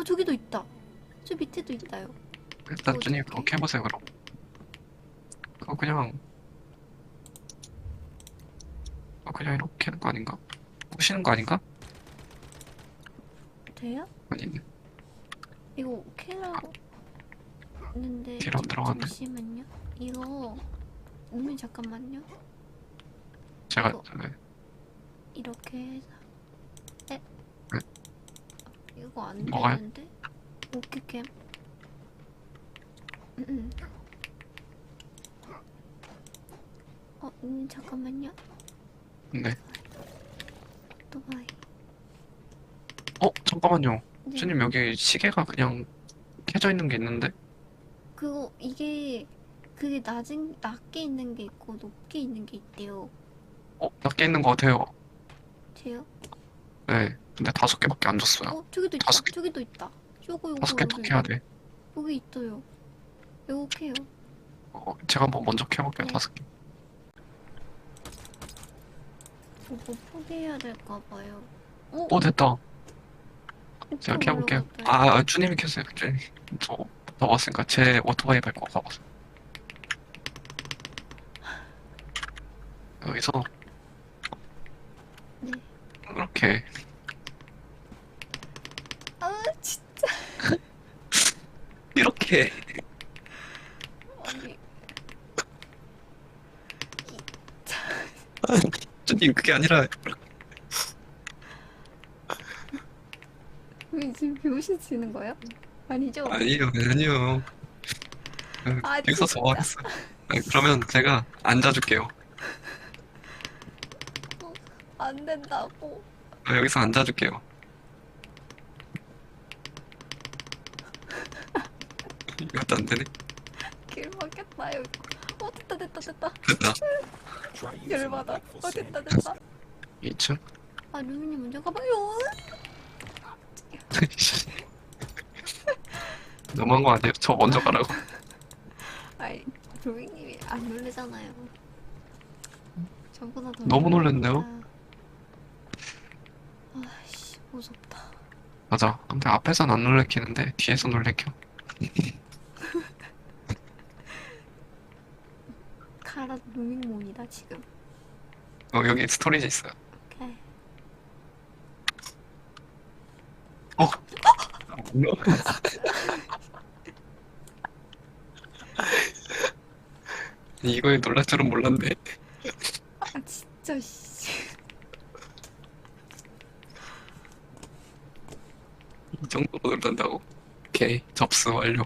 어 저기도 있다. 저 밑에도 있다요. 일단 주님? 그렇게 해보세요 그럼 그거 그냥 어, 그냥 이렇게 하는 거 아닌가? 보시는 거 아닌가? 돼요? 아니네 이거 캐라고 했는데 뒤로 잠- 들어갔네. 잠시만요. 이거 누님 잠깐만요. 제가 이거. 네. 이렇게 해서 에? 네. 이거 안 뭐가요? 되는데? 오케이 캠. 음, 음. 어, 음, 잠깐만요. 네. 오토바이. 어 잠깐만요 네. 주님 여기 시계가 그냥 켜져 있는 게 있는데 그거 이게 그게 낮은 낮게 있는 게 있고 높게 있는 게 있대요. 어 낮게 있는 거 같아요 제요? 네 근데 다섯 개밖에 안 줬어요 어 저기도 있다. 다섯 개. 저기도 있다. 요거 요거 다섯 개더 여기, 켜야 돼 여기 있어요. 요거 캐요. 어, 제가 한번 먼저 켜볼게요 네. 다섯 개 이거 포기해야 될까 봐요. 어? 어 됐다 제가 올라갔다. 아 아, 주님이 켰어요 주님 저 나왔으니까 제 오토바이 밟고 가보세요 여기서 네. 이렇게 아 진짜 이렇게 아니 주님 그게 아니라 왜 지금 병신 치는 거예요? 아니죠? 아니요 아니요 그, 아, 여기서 진짜. 뭐 하겠어 아, 그러면 제가 앉아줄게요 안 된다고. 아, 여기서 앉아줄게요 이것도 안 되네 길 막혔다 여기. 어 됐다 됐다 됐다. 됐다 열받아. 어 됐다 됐다. 2층 아 루미님 먼저 가봐요. 너무한 거 아니에요? 저 먼저 가라고 아이 루미님이 안 놀래잖아요. 저보다 더. 너무 놀랬네요. 아씨 무섭다. 맞아 근데 앞에선 안 놀래키는데 뒤에서 놀래켜 카라 루밍몬이다 지금. 어 여기 스토리지 있어요 오케이. 어? 뭐야? 이거에 놀랄 줄은 몰랐네 아 진짜 씨. 이 정도로 놀란다고? 오케이 접수 완료